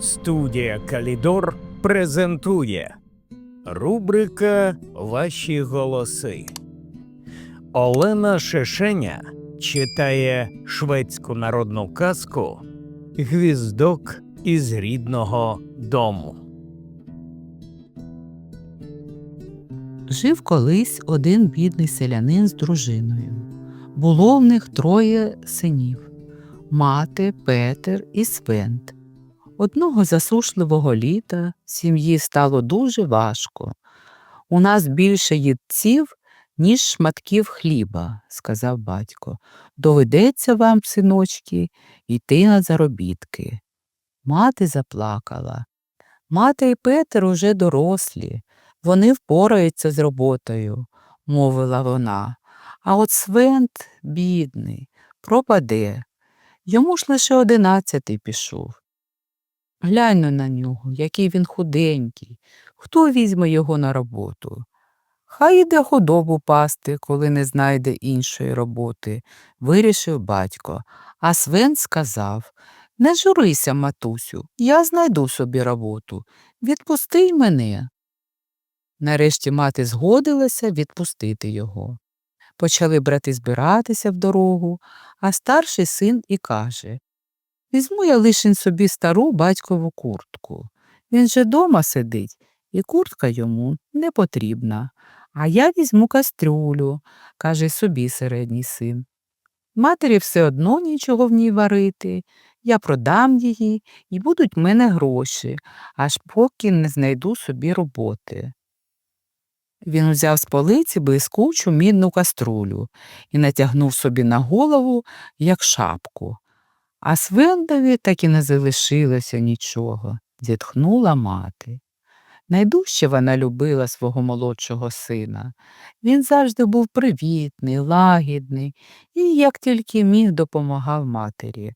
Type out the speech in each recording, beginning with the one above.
Студія Калідор презентує рубрика Ваші голоси. Олена Шешеня читає шведську народну казку Гвіздок із рідного дому. Жив колись один бідний селянин з дружиною. Було в них троє синів мати, Петер і Свент. Одного засушливого літа сім'ї стало дуже важко. У нас більше їдців, ніж шматків хліба, сказав батько. Доведеться вам, синочки, йти на заробітки. Мати заплакала. Мати і Петер уже дорослі. Вони впораються з роботою, мовила вона. А от Свент, бідний, пропаде. Йому ж лише одинадцятий пішов. Глянь на нього, який він худенький. Хто візьме його на роботу? Хай іде худобу пасти, коли не знайде іншої роботи, вирішив батько. А Свен сказав Не журися, матусю, я знайду собі роботу. Відпусти й мене. Нарешті мати згодилася відпустити його. Почали брати збиратися в дорогу, а старший син і каже Візьму я лишень собі стару батькову куртку. Він же дома сидить, і куртка йому не потрібна. А я візьму кастрюлю, каже собі середній син. Матері все одно нічого в ній варити. Я продам її і будуть в мене гроші, аж поки не знайду собі роботи. Він узяв з полиці блискучу мідну каструлю і натягнув собі на голову, як шапку. А Свендові так і не залишилося нічого, зітхнула мати. Найдужче вона любила свого молодшого сина. Він завжди був привітний, лагідний і, як тільки міг, допомагав матері.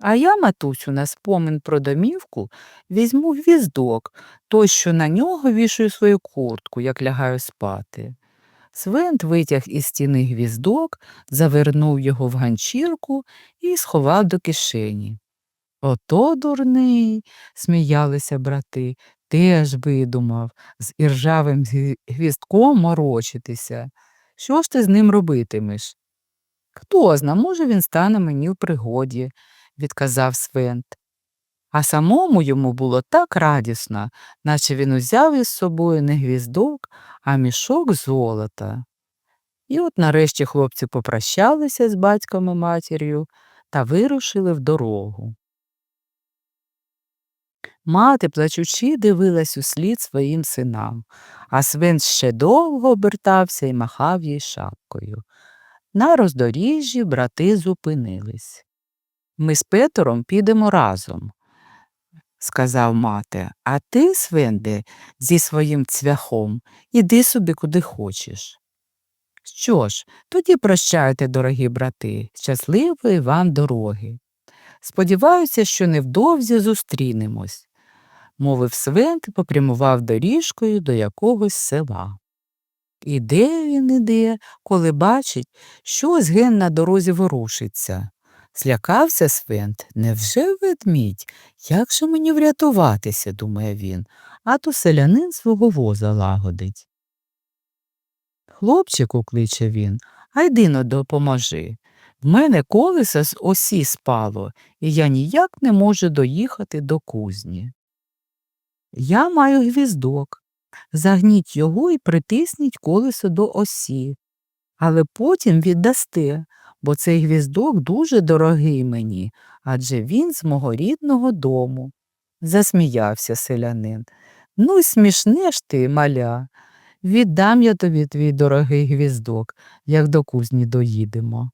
А я, матусю, на спомин про домівку візьму гвіздок, той, що на нього вішаю свою куртку, як лягаю спати. Свент витяг із стіни гвіздок, завернув його в ганчірку і сховав до кишені. Ото дурний, сміялися брати, теж видумав з іржавим гві- гвіздком морочитися. Що ж ти з ним робитимеш? Хто зна, може, він стане мені в пригоді, відказав Свент. А самому йому було так радісно, наче він узяв із собою не гвіздок, а мішок золота. І от нарешті хлопці попрощалися з батьком і матір'ю та вирушили в дорогу. Мати, плачучи, дивилась услід своїм синам, а свин ще довго обертався і махав їй шапкою. На роздоріжжі брати зупинились. Ми з Петром підемо разом, сказав мати, а ти, Свенде, зі своїм цвяхом, іди собі куди хочеш. Що ж, тоді прощайте, дорогі брати, щасливої вам дороги. Сподіваюся, що невдовзі зустрінемось, мовив Свент і попрямував доріжкою до якогось села. Іде він іде, коли бачить, щось ген на дорозі ворушиться. Злякався Свент, невже ведмідь? Як же мені врятуватися, думає він, а то селянин свого воза лагодить. Хлопчику, кличе він, а йди но допоможи. В мене колесо з осі спало, і я ніяк не можу доїхати до кузні. Я маю гвіздок. Загніть його і притисніть колесо до осі, але потім віддасте, бо цей гвіздок дуже дорогий мені, адже він з мого рідного дому. Засміявся селянин. Ну, смішне ж ти, маля. Віддам я тобі твій дорогий гвіздок, як до кузні доїдемо.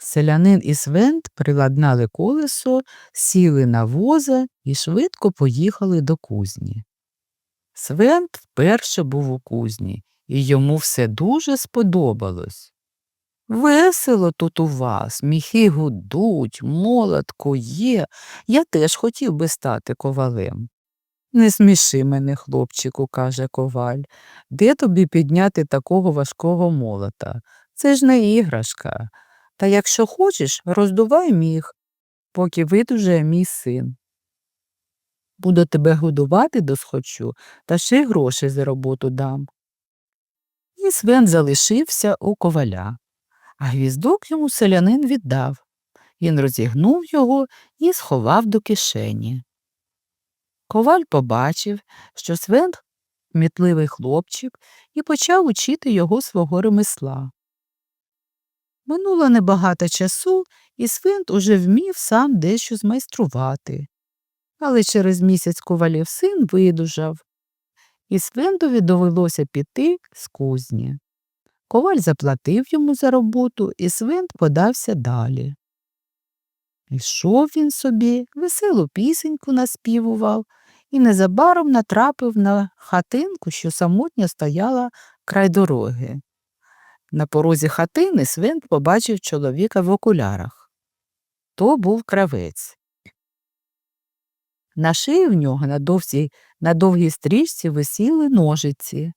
Селянин і Свент приладнали колесо, сіли на воза і швидко поїхали до кузні. Свент вперше був у кузні, і йому все дуже сподобалось. Весело тут у вас, міхи гудуть, молотко є. Я теж хотів би стати ковалем. Не сміши мене, хлопчику, каже коваль. Де тобі підняти такого важкого молота? Це ж не іграшка. Та якщо хочеш, роздувай міг, поки видужає мій син. Буду тебе годувати досхочу, та ще й гроші за роботу дам. І Свен залишився у коваля, а гвіздок йому селянин віддав. Він розігнув його і сховав до кишені. Коваль побачив, що Свен кмітливий хлопчик і почав учити його свого ремесла. Минуло небагато часу, і Свинт уже вмів сам дещо змайструвати. Але через місяць ковалів син видужав, і Свентові довелося піти з кузні. Коваль заплатив йому за роботу, і Свент подався далі. Йшов він собі, веселу пісеньку наспівував і незабаром натрапив на хатинку, що самотньо стояла край дороги. На порозі хатини Свент побачив чоловіка в окулярах. То був кравець. На шиї в нього на довгій, на довгій стрічці висіли ножиці,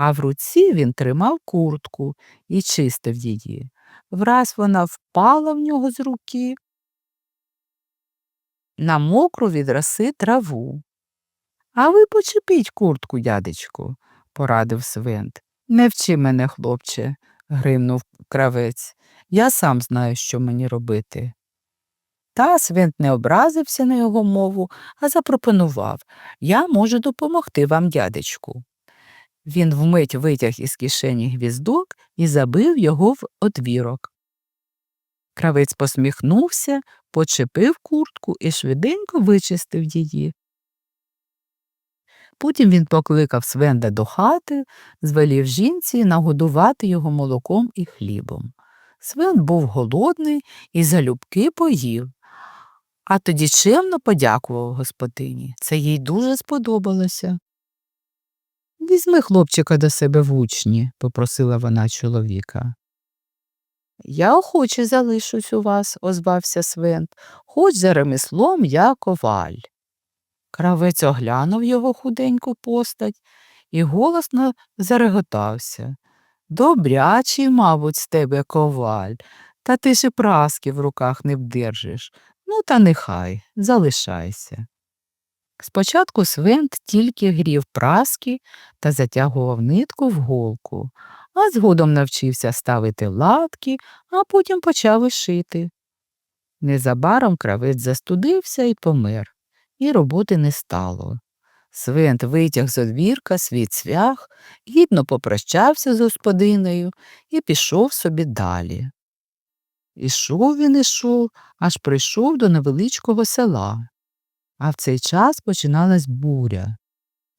а в руці він тримав куртку і чистив її. Враз вона впала в нього з руки на мокру від роси траву. А ви почепіть куртку, дядечку, порадив Свент. Не вчи мене, хлопче, гримнув кравець. Я сам знаю, що мені робити. Та Свент не образився на його мову, а запропонував Я можу допомогти вам, дядечку. Він вмить витяг із кишені гвіздок і забив його в одвірок. Кравець посміхнувся, почепив куртку і швиденько вичистив її. Потім він покликав Свенда до хати, звелів жінці нагодувати його молоком і хлібом. Свен був голодний і залюбки поїв, а тоді чемно подякував господині. Це їй дуже сподобалося. Візьми хлопчика до себе в учні, попросила вона чоловіка. Я охоче залишусь у вас, озвався Свент, хоч за ремеслом я коваль. Кравець оглянув його худеньку постать і голосно зареготався. Добрячий, мабуть, з тебе коваль, та ти ж і праски в руках не вдержиш. Ну, та нехай, залишайся. Спочатку Свент тільки грів праски та затягував нитку в голку, а згодом навчився ставити латки, а потім почав шити. Незабаром кравець застудився і помер, і роботи не стало. Свент витяг з одвірка свій цвях, гідно попрощався з господинею і пішов собі далі. Ішов він ішов, аж прийшов до невеличкого села. А в цей час починалась буря.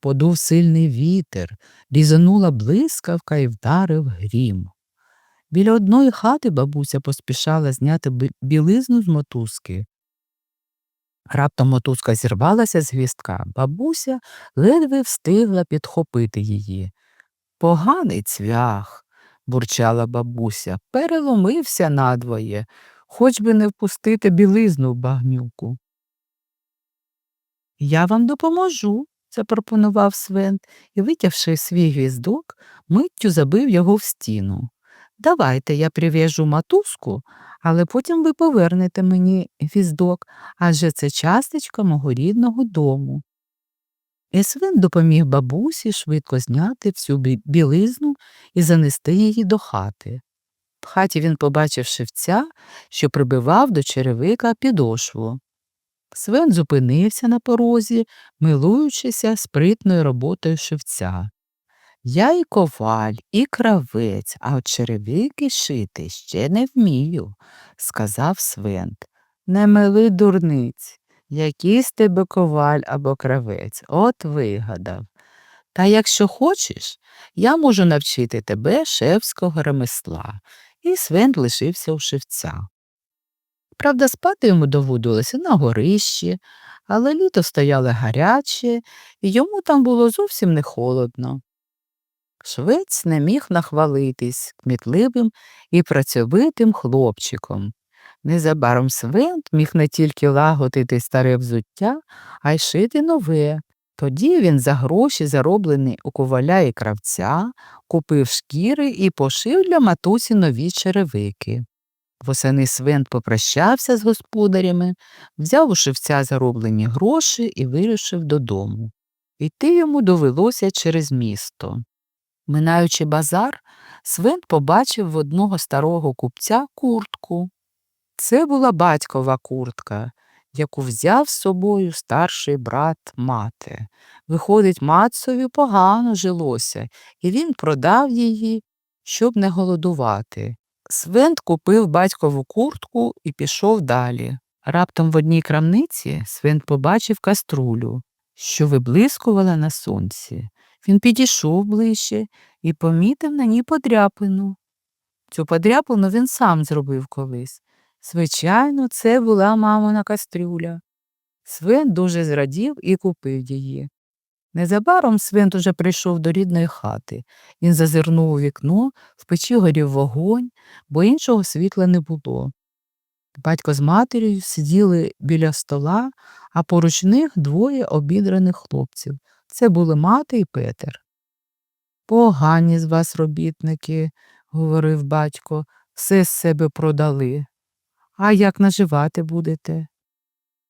Подув сильний вітер, різанула блискавка і вдарив грім. Біля одної хати бабуся поспішала зняти білизну з мотузки. Раптом мотузка зірвалася з гвістка. Бабуся ледве встигла підхопити її. Поганий цвях, бурчала бабуся, переломився надвоє, хоч би не впустити білизну в багнюку. Я вам допоможу, запропонував Свен і, витягши свій гвіздок, миттю забив його в стіну. Давайте я прив'яжу матузку, але потім ви повернете мені гвіздок, адже це часточка мого рідного дому. І Свен допоміг бабусі швидко зняти всю білизну і занести її до хати. В хаті він побачив шевця, що прибивав до черевика підошву. Свен зупинився на порозі, милуючися спритною роботою шевця. Я і коваль, і кравець, а от черевики шити ще не вмію, сказав Свент. Не мили дурниць, який з тебе коваль або кравець, от вигадав. Та якщо хочеш, я можу навчити тебе шевського ремесла. І Свент лишився у шевця. Правда, спати йому доводилося на горищі, але літо стояло гаряче, і йому там було зовсім не холодно. Швець не міг нахвалитись кмітливим і працьовитим хлопчиком. Незабаром Свент міг не тільки лагодити старе взуття, а й шити нове. Тоді він за гроші, зароблені у коваля і кравця, купив шкіри і пошив для матусі нові черевики. Восени Свент попрощався з господарями, взяв у шевця зароблені гроші і вирушив додому. Йти йому довелося через місто. Минаючи базар, Свент побачив в одного старого купця куртку. Це була батькова куртка, яку взяв з собою старший брат мати. Виходить, матцеві погано жилося, і він продав її, щоб не голодувати. Свент купив батькову куртку і пішов далі. Раптом в одній крамниці Свент побачив каструлю, що виблискувала на сонці. Він підійшов ближче і помітив на ній подряпину. Цю подряпину він сам зробив колись. Звичайно, це була мамина кастрюля. Свен дуже зрадів і купив її. Незабаром Свент уже прийшов до рідної хати. Він зазирнув у вікно, в печі горів вогонь, бо іншого світла не було. Батько з матір'ю сиділи біля стола, а поруч них двоє обідраних хлопців. Це були мати і Петер. Погані з вас робітники, говорив батько, все з себе продали. А як наживати будете?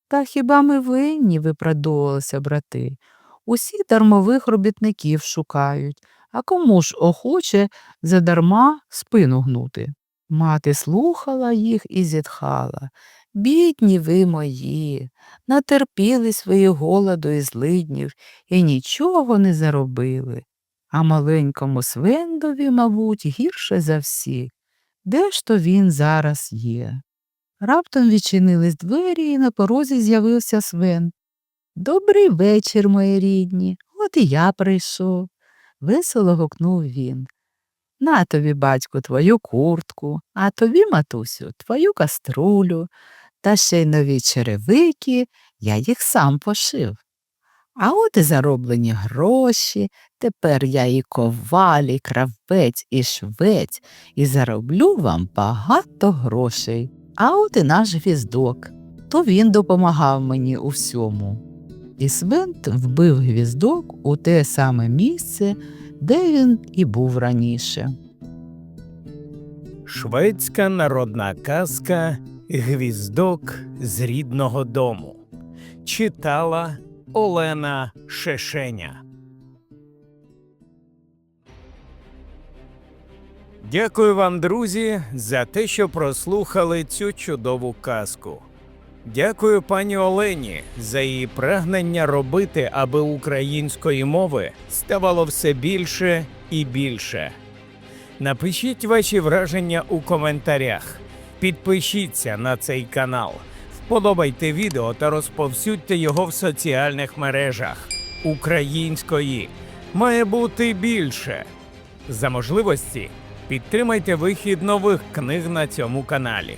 Та хіба ми винні, виправдовувалися брати. Усі дармових робітників шукають, а кому ж охоче задарма спину гнути? Мати слухала їх і зітхала. Бідні ви мої, натерпіли свої голоду і злиднів і нічого не заробили. А маленькому свендові, мабуть, гірше за всіх. Де ж то він зараз є? Раптом відчинились двері, і на порозі з'явився Свен. Добрий вечір, мої рідні. От і я прийшов. Весело гукнув він. На тобі, батьку, твою куртку, а тобі, матусю, твою каструлю, та ще й нові черевики, я їх сам пошив. А от і зароблені гроші, тепер я і коваль, і кравець, і швець, і зароблю вам багато грошей. А от і наш гвіздок. То він допомагав мені у всьому. І Свент вбив гвіздок у те саме місце, де він і був раніше. Шведська народна казка Гвіздок з рідного дому. Читала Олена Шешеня. Дякую вам, друзі, за те, що прослухали цю чудову казку. Дякую пані Олені за її прагнення робити, аби української мови ставало все більше і більше. Напишіть ваші враження у коментарях. Підпишіться на цей канал, вподобайте відео та розповсюдьте його в соціальних мережах. Української має бути більше. За можливості підтримайте вихід нових книг на цьому каналі.